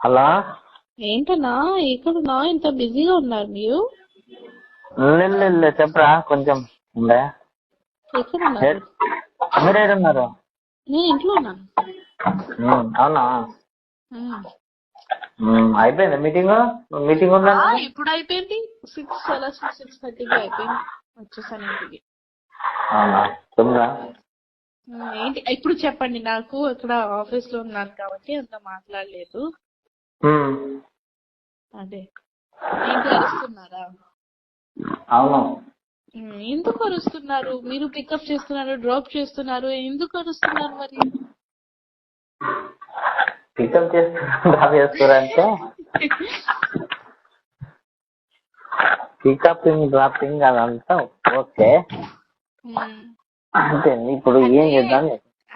Hello? ఏంటన్నా ఎక్కడున్నా ఇంత బిజీగా ఉన్నారు మీరు? లేదు చెప్పరా కొంచెం ఉండే. ఎక్కడున్నారు? మీరు ఏడున్నారు నేను ఇంట్లో ఉన్నాను అవునా? అయిపోయిందా మీటింగ్? మీటింగ్ ఉందా? ఇప్పుడు అయిపోయింది. సిక్స్ అలా సిక్స్ సిక్స్ థర్టీకి అయిపోయింది. వచ్చేసాను ఇంటికి. ఏంటి ఇప్పుడు చెప్పండి నాకు ఇక్కడ ఆఫీస్లో ఉన్నాను కాబట్టి అంత మాట్లాడలేదు. అదే. అరుస్తున్నారా అవును. ఎందుకు అరుస్తున్నారు? మీరు పికప్ చేస్తున్నారు డ్రాప్ చేస్తున్నారు ఎందుకు అరుస్తున్నారు మరి? పికప్ చేస్తున్నా డ్రాప్ చేస్తారంటే పికపింగ్ డ్రాపింగ్ అదంతా ఓకే. అంతే ఇప్పుడు ఏం చేద్దాం?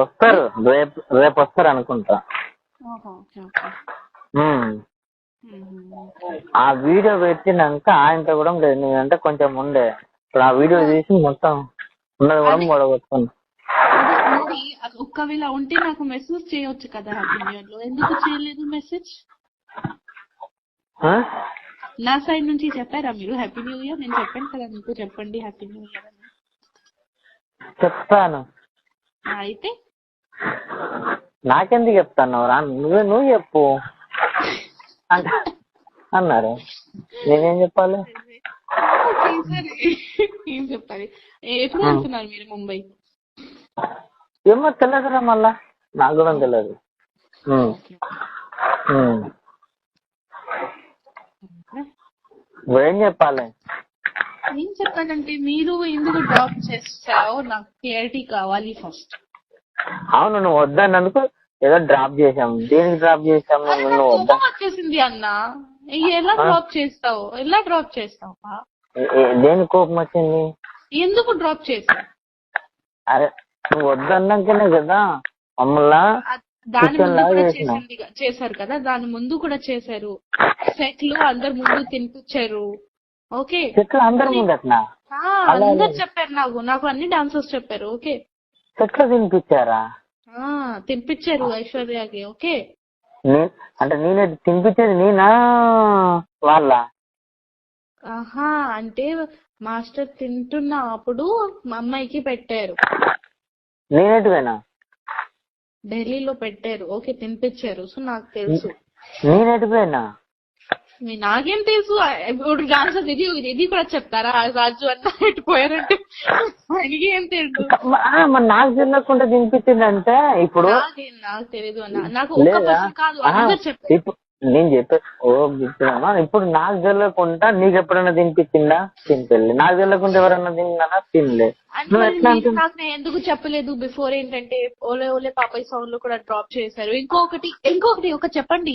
వస్తారు. రేపు రేపు వస్తారు అనుకుంటా. ఆ వీడియో పెట్టినాక ఆయనతో కూడా లేదు నేనంటే కొంచెం ఉండే. ఇప్పుడు ఆ వీడియో తీసి మొత్తం ఉన్నది కూడా అది ఒక్కవేళ ఉంటే నాకు మెసేజ్ చేయొచ్చు కదా ఎందుకు చేయలేదు మెసేజ్? నా సైడ్ నుంచి చెప్పారా మీరు? హ్యాపీ న్యూ ఇయర్ నేను చెప్పాను కదా మీకు. చెప్పండి హ్యాపీ న్యూ ఇయర్ అని. చెప్తాను. అయితే నాకెందుకు చెప్తాను రా? నువ్వే నువ్వు చెప్పు. అంట- అన్నారు. నేనేం చెప్పాలి? ఏం చెప్పాలి ఎప్పుడు వెళ్తున్నారు మీరు ముంబై. ఏమో తెలియదురా మళ్ళా. నాకు కూడా తెలియదు. నువ్వేం చెప్పాలి? ఏం చెప్పాలంటే మీరు ఎందుకు డ్రాప్ చేస్తారో నాకు క్లారిటీ కావాలి ఫస్ట్. అవును నువ్వు వద్దన్నందుకు ఏదో డ్రాప్ చేసాం దేనికి డ్రాప్ చేసాము నువ్వు వద్దా? వచ్చేసింది అన్న. ఎలా డ్రాప్ చేస్తావు? ఎలా డ్రాప్ చేస్తావు? దేనికి కోపం వచ్చింది? ఎందుకు డ్రాప్ చేస్తావు అరే నువ్వు వద్దన్నాకనే కదా మమ్మల్ని దాని ముందు కూడా. చేసింది చేశారు కదా? దాని ముందు కూడా చేశారు. సెట్లో అందరు ముందు తినిపించారు. ఓకే? ముందు అందరు చెప్పారు నాకు. నాకు అన్ని డాన్సర్స్ చెప్పారు. ఓకే? చెట్లు తినిపించారా? ఆ తినిపించారు ఐశ్వర్యకి ఓకే. అంటే నేనే తినిపించేది నేనా? వాళ్ళ? ఆహా అంటే మాస్టర్ తింటున్న అప్పుడు మా అమ్మాయికి పెట్టారు. నేనేటివేనా? ఢిల్లీలో పెట్టారు ఓకే తినిపించారు సో నాకు తెలుసు. నేనేటిపోయినా మీ నాకేం తెలుసు? ఇప్పుడు డాన్సర్ ఇది ఇది కూడా చెప్తారా? రాజు అన్న ఇటు పోయారంటే ఆయనకి ఏం తెలుసు? మరి నాకు తినిపించిందంటే ఇప్పుడు నాకేం తెలియదు అన్న. నాకు కాదు అందరు నేను చెప్పే ఓ ఇప్పుడు నాకు తెలియకుండా నీకు ఎప్పుడైనా తినిపించిందా తినిపెళ్ళి నాకు తెలియకుండా ఎవరన్నా తిన్నానా తినలే ఎందుకు చెప్పలేదు బిఫోర్ ఏంటంటే ఓలే ఓలే పాపయ్య సాంగ్లో కూడా డ్రాప్ చేశారు. ఇంకొకటి ఇంకొకటి ఒక చెప్పండి.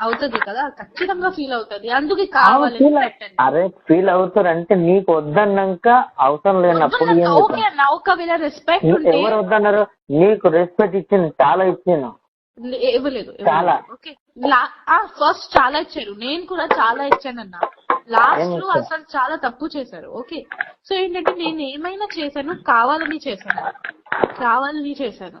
అవుతది కదా ఖచ్చితంగా ఫీల్ అవుతది. అందుకే పెట్టాను అరే ఫీల్ అవుతారు అంటే నీకు వద్దన్నాక అవసరం లేనప్పుడు ఓకే అన్న ఒకవేళ రెస్పెక్ట్ ఎవరు వద్దన్నారు? నీకు రెస్పెక్ట్ ఇచ్చింది చాలా ఇచ్చాను ఇవ్వలేదు చాలా. ఓకే. ఫస్ట్ చాలా ఇచ్చారు. నేను కూడా చాలా ఇచ్చానన్న లాస్ట్లో? అసలు చాలా తప్పు చేశారు. ఓకే. సో ఏంటంటే నేను ఏమైనా చేశాను కావాలని చేశాను. కావాలని చేశాను.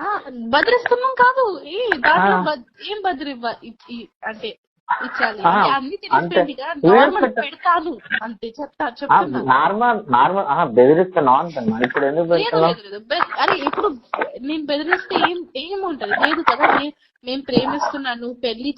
ఆ, బదిరిస్తున్నాం కాదు. ఏ దాంట్లో ఏం బదిరి అంటే నార్మల్ నార్మల్ బెదిరిస్తున్నావు అంటున్నా ఇప్పుడు ఎందుకు అరే ఇప్పుడు నేను బెదిరిస్తే ఏం ఏముంటది? లేదు కదా నేను ప్రేమిస్తున్నాను పెళ్ళి